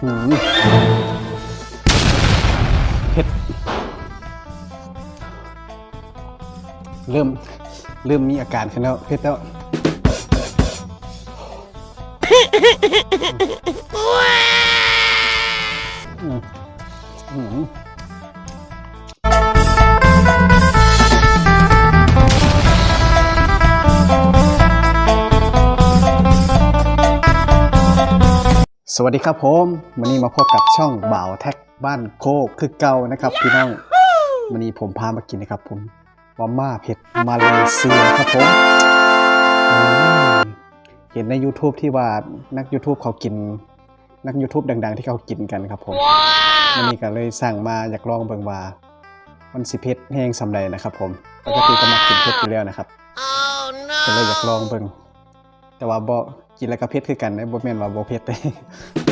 หืมเผ็ด เริ่ม เริ่มมีอาการขึ้นแล้วเผ็ดแล้วอืม สวัสดีครับผมวันนี้มาพบกับช่องบ่าวแท็กบ้านโคกคือเก่านะครับพี่น้องวันนี้ผมพามากินนะครับ ผมมาม่าเผ็ดมาเลเซียครับผมอืมเห็นใน YouTube ที่ว่านัก YouTube เขากิน นัก YouTube ดัง ๆ ที่เขากินกันครับผมวันนี้ก็เลยสั่งมาอยากลองเบิ่งว่ามันสิเผ็ดแห้งสำใดนะครับ ผมปกติก็มากินเผ็ดอยู่แล้วนะครับก็เลยอยากลองเบิ่ง แต่ว่าบ่กินแล้วก็เผ็ดคือกันนะบ่แม่นว่าบ่เผ็ดเลย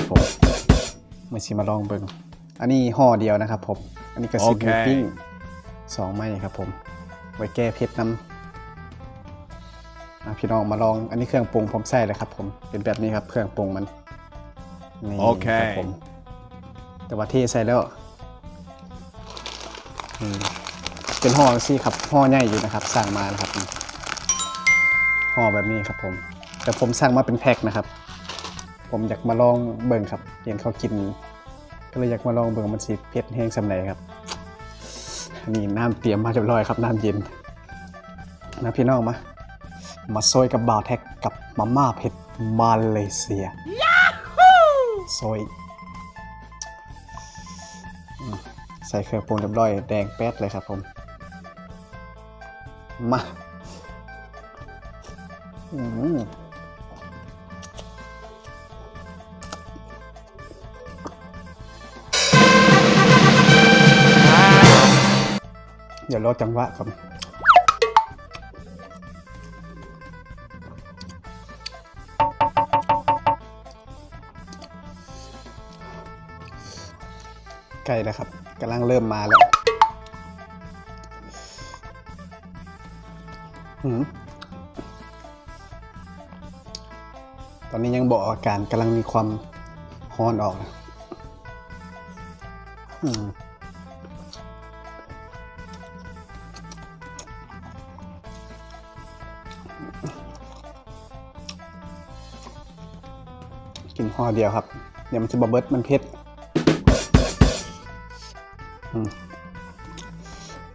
ผมมาสิมาลองเบิ่งอันนี้ห่อเดียวนะครับผมอันนี้ก็สิโอเคหมูปิ้งสองไม้ครับผมไว้แก้เผ็ดน้ำอะพี่น้องมาลองอันนี้เครื่องปรุงผมใส่เลยครับ ผมเป็นแบบนี้ครับเครื่องปรุงมันนี่โอเครับผมแต่ว่าเทใส่แล้วอืมเป็นห่อสิครับห่อใหญ่อยู่นะครับสั่งมานะครับห่อแบบนี้ครับผม แต่ผมสั่งมาเป็นแพ็คนะครับ ผมอยากมาลองเบิ่งครับเห็นเขากิน ก็เลยอยากมาลองเบิ่งมันสิเผ็ดแห้งสำไหนครับนี่น้ำเตรียมมาเรียบร้อยครับน้ำเย็นนะพี่น้องมามาซอยกับบาวแท็กกับมาม่าเผ็ดมาเลเซียซอยใส่เครื่องปรุงเรียบร้อยแดงแป๊ดเลยครับผมมาอืม เดี๋ยวรอจังหวะครับใกล้แล้วครับกำลังเริ่มมาแล้วตอนนี้ยังบอกอาการกำลังมีความฮ้อนออกนะอืม กินห่อเดียวครับ เดี๋ยวมันจะบะเบิดมันเผ็ด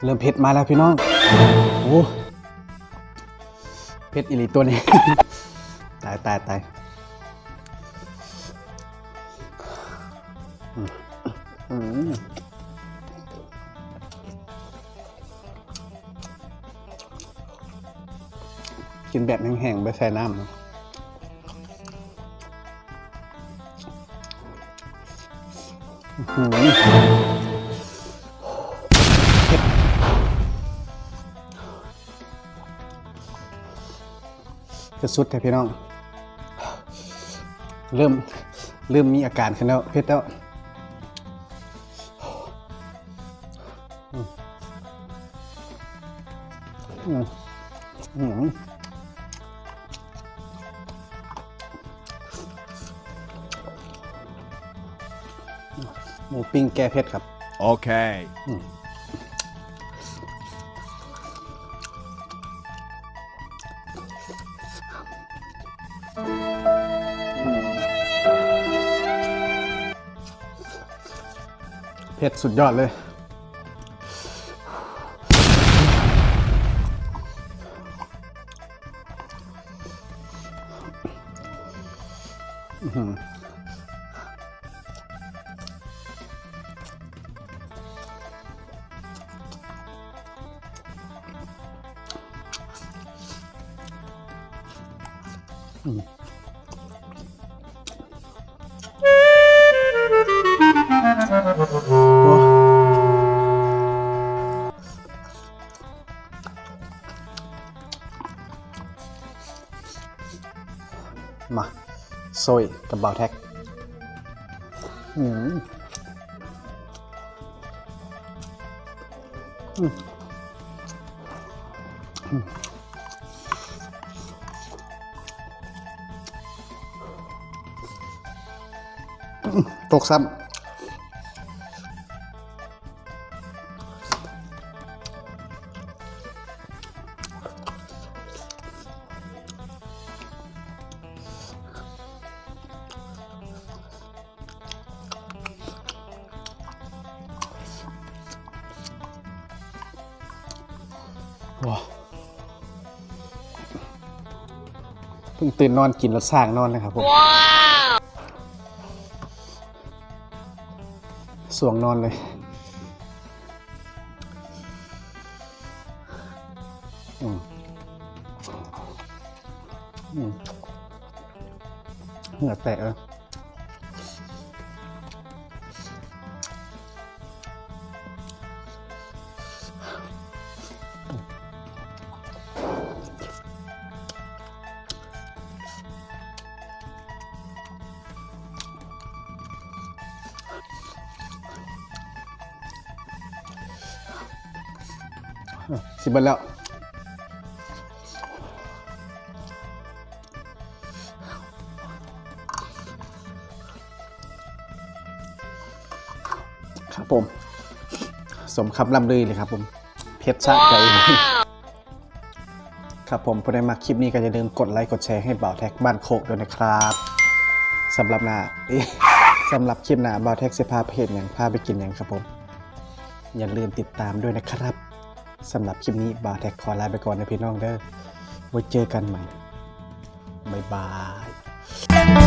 เริ่มเผ็ดมาแล้วพี่น้อง โอ้เผ็ดอีหลีตัวนี้ ตายตายตายกินแบบแห้งๆไปใส่น้ำ นะสุดเลยพี่น้อง เริ่ม เริ่มมีอาการขึ้นแล้วเผ็ดแล้วอืมอืม หมูปิ้งแก้เผ็ดครับ Okay. เผ็ดสุดยอดเลย อื้อหืออืม โอ้มาโซยกั ตกซ้ำว้าวเพิ่งตื่นนอนกินแล้วสร้างนอนนะครับผม สวงนอนเลยอืมอืมเหงื่อแตกแล้ว สิบเบิดแล้ว ครับผม สมคำลำลือเลยครับผม เพชรชาติใจครับผมผู้ใดมาคลิปนี้ก็อย่าลืมกดไลค์กดแชร์ให้บ่าวแท็กบ้านโคกด้วยนะครับสำหรับหน้าเอ๊ะสำหรับคลิปหน้าบ่าวแท็กจะพาเพจอย่างพาไปกินอย่างครับผม อย่าลืมติดตามด้วยนะครับ สำหรับคลิปนี้บาแท็กขอลาไปก่อนนะพี่น้องเด้อไว้เจอกันใหม่ บ๊ายบาย